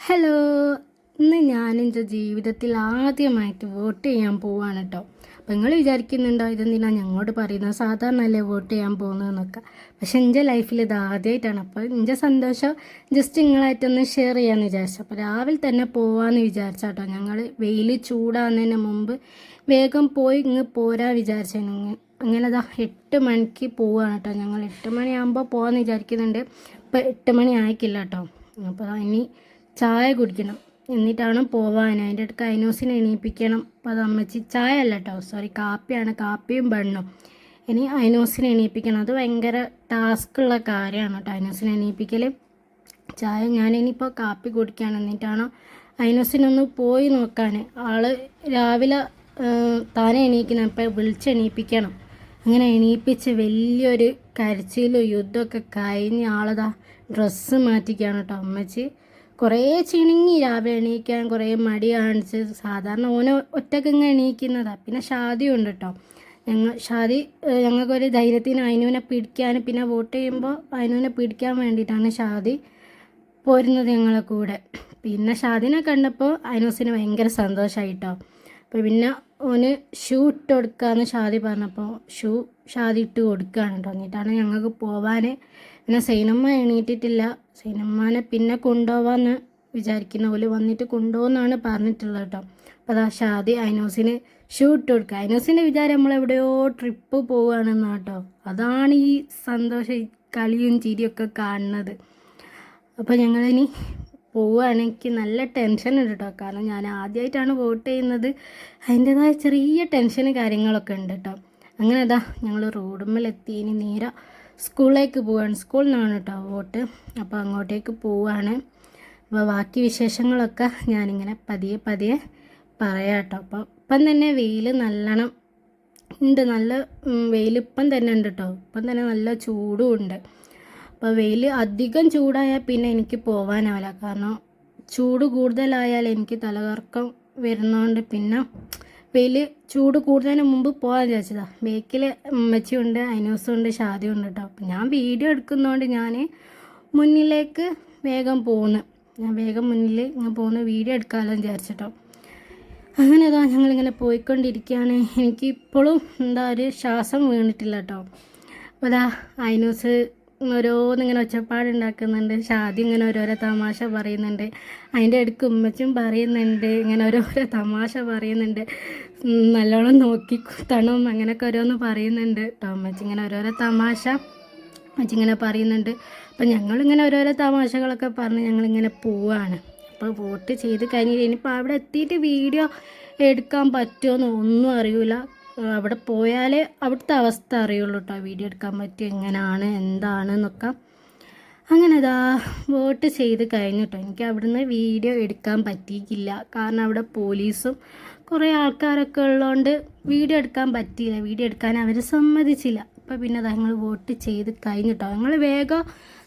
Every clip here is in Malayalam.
ഹലോ ഇന്ന് ഞാൻ എന്റെ ജീവിതത്തിൽ ആദ്യമായിട്ട് വോട്ട് ചെയ്യാൻ പോവാണ് കേട്ടോ അപ്പം നിങ്ങൾ വിചാരിക്കുന്നുണ്ടോ ഇതെന്തിനാണ് ഞങ്ങളോട് പറയുന്നത്? സാധാരണ അല്ലേ വോട്ട് ചെയ്യാൻ പോകുന്നതെന്നൊക്കെ. പക്ഷെ എന്റെ ലൈഫിൽ ഇത് ആദ്യമായിട്ടാണ്. അപ്പോൾ എന്റെ സന്തോഷം ജസ്റ്റ് നിങ്ങളായിട്ടൊന്ന് ഷെയർ ചെയ്യാമെന്ന് വിചാരിച്ചു. അപ്പോൾ രാവിലെ തന്നെ പോവാമെന്ന് വിചാരിച്ചാട്ടോ. ഞങ്ങൾ വെയിൽ ചൂടാകുന്നതിന് മുമ്പ് വേഗം പോയി ഇങ്ങ് പോരാ വിചാരിച്ചു അങ്ങനെ അതാ എട്ട് മണിക്ക് പോവുകയാണ് കേട്ടോ ഞങ്ങൾ എട്ട് മണിയാകുമ്പോൾ പോകാമെന്ന് വിചാരിക്കുന്നുണ്ട്. ഇപ്പം എട്ട് മണി ആയിക്കില്ല കേട്ടോ അപ്പോൾ ഇനി ചായ കുടിക്കണം. എന്നിട്ടാണ് പോവാൻ അതിന്റെ അടുത്ത് കൈനോസിനെ എണീപ്പിക്കണം. അപ്പോൾ അത് അമ്മച്ചി ചായ അല്ല കേട്ടോ സോറി കാപ്പിയാണ്. കാപ്പിയും ബണ്ണും. ഇനി അയനോസിനെ എണീപ്പിക്കണം. അത് ഭയങ്കര ടാസ്ക്കുള്ള കാര്യമാണ് കേട്ടോ അയനോസിനെ എണീപ്പിക്കൽ ചായ ഞാനിനിയിപ്പോൾ കാപ്പി കുടിക്കുകയാണ് എന്നിട്ടാണ് അയനോസിനൊന്ന് പോയി നോക്കാൻ ആൾ രാവിലെ താനെ എണീക്കണം ഇപ്പം വിളിച്ച് എണീപ്പിക്കണം. അങ്ങനെ എണീപ്പിച്ച് വലിയൊരു കരച്ചിലും യുദ്ധമൊക്കെ കഴിഞ്ഞ് ആളതാ ഡ്രസ്സ് മാറ്റിക്കാണ് കേട്ടോ അമ്മച്ചി. കുറേ ചിണുങ്ങി രാവിലെ എണീക്കാൻ കുറേ മടി കാണിച്ച് സാധാരണ ഓന് ഒറ്റക്കിങ്ങ് എണീക്കുന്നതാണ് പിന്നെ ഷാദിയുണ്ട് കേട്ടോ ഞങ്ങൾ ഷാദി ഞങ്ങൾക്കൊരു ധൈര്യത്തിന് അയനുവിനെ പിടിക്കാൻ പിന്നെ വോട്ട് ചെയ്യുമ്പോൾ അയനുവിനെ പിടിക്കാൻ വേണ്ടിയിട്ടാണ് ഷാദി പോരുന്നത് ഞങ്ങളെ കൂടെ. പിന്നെ ഷാദിനെ കണ്ടപ്പോൾ അയിനൂസിന് ഭയങ്കര സന്തോഷമായിട്ടോ അപ്പോൾ പിന്നെ ഓന് ഷൂ ഇട്ട് കൊടുക്കാമെന്ന് ഷാദി പറഞ്ഞപ്പോൾ ഷൂ ഷാദി ഇട്ട് കൊടുക്കുകയാണ് കേട്ടോ ഞങ്ങൾക്ക് പോവാൻ പിന്നെ സൈനമ്മ എണീറ്റിട്ടില്ല. സൈനമ്മനെ പിന്നെ കൊണ്ടുപോവാന്ന് വിചാരിക്കുന്ന പോലെ വന്നിട്ട് കൊണ്ടുപോകുന്നാണ് പറഞ്ഞിട്ടുള്ളത് കേട്ടോ അപ്പോൾ അതാ ഷാദി അയനോസിന് ഷൂ ഇട്ട് കൊടുക്കുക അയനോസിന്റെ വിചാരം നമ്മളെവിടെയോ ട്രിപ്പ് പോവുകയാണെന്ന് കേട്ടോ അതാണ് ഈ സന്തോഷം കളിയും ചിരിയൊക്കെ കാണുന്നത്. അപ്പോൾ ഞങ്ങളിനി പോവുകയാണ് എനിക്ക് നല്ല ടെൻഷൻ ഉണ്ട് കേട്ടോ കാരണം ഞാൻ ആദ്യമായിട്ടാണ് വോട്ട് ചെയ്യുന്നത്. അതിന്റെതായ ചെറിയ ടെൻഷൻ കാര്യങ്ങളൊക്കെ ഉണ്ട് കേട്ടോ അങ്ങനെ അതാ ഞങ്ങൾ റോഡുമ്മലെത്തി. ഇനി നേരെ സ്കൂളിലേക്ക് പോവാണ്. സ്കൂളിൽ നിന്നാണ് കേട്ടോ വോട്ട്. അപ്പോൾ അങ്ങോട്ടേക്ക് പോവുകയാണ് അപ്പോൾ ബാക്കി വിശേഷങ്ങളൊക്കെ ഞാനിങ്ങനെ പതിയെ പതിയെ പറയാം കേട്ടോ അപ്പോൾ ഇപ്പം തന്നെ വെയിൽ നല്ലോണം ഉണ്ട്. നല്ല വെയിൽ ഇപ്പം തന്നെ ഉണ്ട് കേട്ടോ ഇപ്പം തന്നെ നല്ല ചൂടും ഉണ്ട്. അപ്പോൾ വെയിൽ അധികം ചൂടായാൽ പിന്നെ എനിക്ക് പോകാനാവില്ല കാരണം ചൂട് കൂടുതലായാൽ എനിക്ക് തലകറക്കം വരുന്നതുകൊണ്ട് പിന്നെ വെയിൽ ചൂട് കൂടുന്നതിന് മുമ്പ് പോകാൻ ചോദിച്ചതാ ബേക്കിൽ ഉമ്മച്ചിയുണ്ട് അനൂസുണ്ട് ഷാദിയുണ്ട് കേട്ടോ അപ്പം ഞാൻ വീഡിയോ എടുക്കുന്നതുകൊണ്ട് ഞാൻ മുന്നിലേക്ക് വേഗം പോകുന്നു ഞാൻ വേഗം മുന്നിൽ ഇങ്ങനെ പോകുന്ന വീഡിയോ എടുക്കാമല്ലോ വിചാരിച്ചിട്ടോ. അങ്ങനെ ഇതാ ഞങ്ങളിങ്ങനെ പോയിക്കൊണ്ടിരിക്കുകയാണ് എനിക്കിപ്പോഴും എന്താ ഒരു ശ്വാസം വീണിട്ടില്ല കേട്ടോ അപ്പോൾ അതാ അയനൂസ് ഓരോന്നിങ്ങനെ ഒച്ചപ്പാടുണ്ടാക്കുന്നുണ്ട്. ഷാദി ഇങ്ങനെ ഓരോരോ തമാശ പറയുന്നുണ്ട്. അതിന്റെ ഇടയ്ക്ക് ഉമ്മച്ചും പറയുന്നുണ്ട്. ഇങ്ങനെ ഓരോരോ തമാശ പറയുന്നുണ്ട്. നല്ലോണം നോക്കി തണും അങ്ങനെയൊക്കെ ഓരോന്ന് പറയുന്നുണ്ട്. കേട്ടോ ഉമ്മച്ചി ഇങ്ങനെ ഓരോരോ തമാശ ഉമ്മച്ചി ഇങ്ങനെ പറയുന്നുണ്ട്. അപ്പം ഞങ്ങളിങ്ങനെ ഓരോരോ തമാശകളൊക്കെ പറഞ്ഞ് ഞങ്ങളിങ്ങനെ പോവാണ്. അപ്പോൾ വോട്ട് ചെയ്ത് കഴിഞ്ഞിട്ട് ഇനിയിപ്പോൾ അവിടെ എത്തിയിട്ട് വീഡിയോ എടുക്കാൻ പറ്റുമോ ഒന്നും അറിയില്ല അവിടെ പോയാലേ അവിടുത്തെ അവസ്ഥ അറിയുള്ളൂ കേട്ടോ വീഡിയോ എടുക്കാൻ പറ്റും എങ്ങനെയാണ് എന്താണ് എന്നൊക്കെ അങ്ങനെ ഇതാ വോട്ട് ചെയ്ത് കഴിഞ്ഞു കേട്ടോ എനിക്ക് അവിടുന്ന് വീഡിയോ എടുക്കാൻ പറ്റിയിട്ടില്ല. കാരണം അവിടെ പോലീസും കുറേ ആൾക്കാരൊക്കെ ഉള്ളതുകൊണ്ട് വീഡിയോ എടുക്കാൻ പറ്റിയില്ല. വീഡിയോ എടുക്കാൻ അവർ സമ്മതിച്ചില്ല. അപ്പോൾ പിന്നെ ഞങ്ങൾ വോട്ട് ചെയ്ത് കഴിഞ്ഞു കേട്ടോ ഞങ്ങൾ വേഗം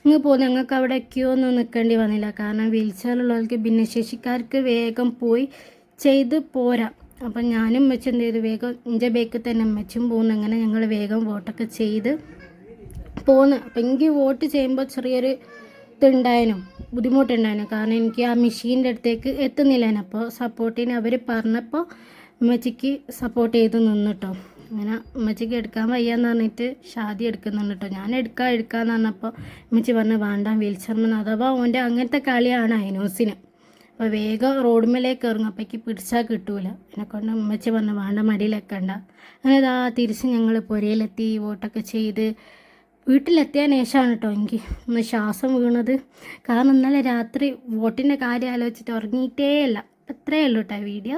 ഇങ്ങ് പോകും ഞങ്ങൾക്ക് അവിടെ ക്യൂ ഒന്നും നിൽക്കേണ്ടി വന്നില്ല. കാരണം വീൽ ചെയറുള്ളവർക്ക് ഭിന്നശേഷിക്കാർക്ക് വേഗം പോയി ചെയ്ത് പോരാ. അപ്പം ഞാനും വെച്ച് എന്ത് ചെയ്തു? വേഗം എന്റെ ബേക്കിൽ തന്നെ അമ്മച്ചും പോകുന്നു അങ്ങനെ ഞങ്ങൾ വേഗം വോട്ടൊക്കെ ചെയ്ത് പോന്ന്. അപ്പം എനിക്ക് വോട്ട് ചെയ്യുമ്പോൾ ചെറിയൊരു ഇതുണ്ടായനും ബുദ്ധിമുട്ടുണ്ടായിരുന്നു കാരണം എനിക്ക് ആ മെഷീന്റെ അടുത്തേക്ക് എത്തുന്നില്ല അപ്പോൾ സപ്പോർട്ടിന് അവർ പറഞ്ഞപ്പോൾ അമ്മച്ചിക്ക് സപ്പോർട്ട് ചെയ്ത് നിന്നിട്ടോ അങ്ങനെ അമ്മച്ചിക്ക് എടുക്കാൻ വയ്യാന്ന് പറഞ്ഞിട്ട് ഷാദി എടുക്കുന്നുണ്ട് ഞാൻ എടുക്കാം എടുക്കാന്ന് പറഞ്ഞപ്പോൾ അമ്മച്ചി പറഞ്ഞു വേണ്ട വീൽ ചെയർമെന്ന് അഥവാ ഓന്റെ അങ്ങനത്തെ കളിയാണ് അയനോസിന്. അപ്പോൾ വേഗം റോഡുമേലേക്ക് ഇറങ്ങും അപ്പോഴേക്ക് പിടിച്ചാൽ കിട്ടൂല. എന്നെ കൊണ്ട് ഉമ്മച്ചി പറഞ്ഞു വേണ്ട മടിയിലെക്കണ്ട അങ്ങനെ ഇതാ തിരിച്ച് ഞങ്ങൾ പുരയിലെത്തി വോട്ടൊക്കെ ചെയ്ത് വീട്ടിലെത്തിയ ശേഷമാണ് കേട്ടോ എനിക്ക് ഒന്ന് ശ്വാസം വീണത്. കാരണം ഇന്നലെ രാത്രി വോട്ടിന്റെ കാര്യം ആലോചിച്ചിട്ട് ഉറങ്ങിയിട്ടേ ഇല്ല അത്രയേ ഉള്ളൂ കേട്ടോ വീഡിയോ.